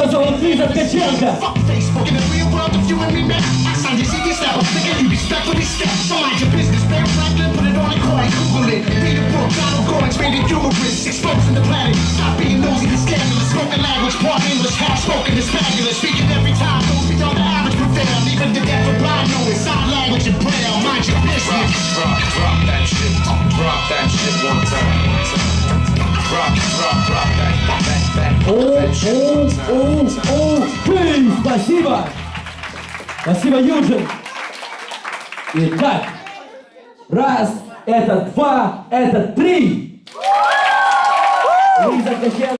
girls on her sleeves up the agenda. Fuck Facebook. In the real world if you and me, met, I signed your CD style. I'm thinking you respect when he. So mind your business. Bear Franklin, put it on a coin. Google it. Read a book. Donald Goins made it humorous. Exposing the planet. Stop being nosy and scandalous. Spoken language, part English, half spoken is fabulous. Speaking every time. Those beyond the average prevail. Even the deaf and blind know it. Sign language and braille. Mind your business. Drop, drop, drop that shit. Drop that shit one time. One time. Rock, rock, rock that, that, that, that, that, that, that, that, that, that, that, that, that, Спасибо! Спасибо, Юджин! Итак, раз, это два, это три!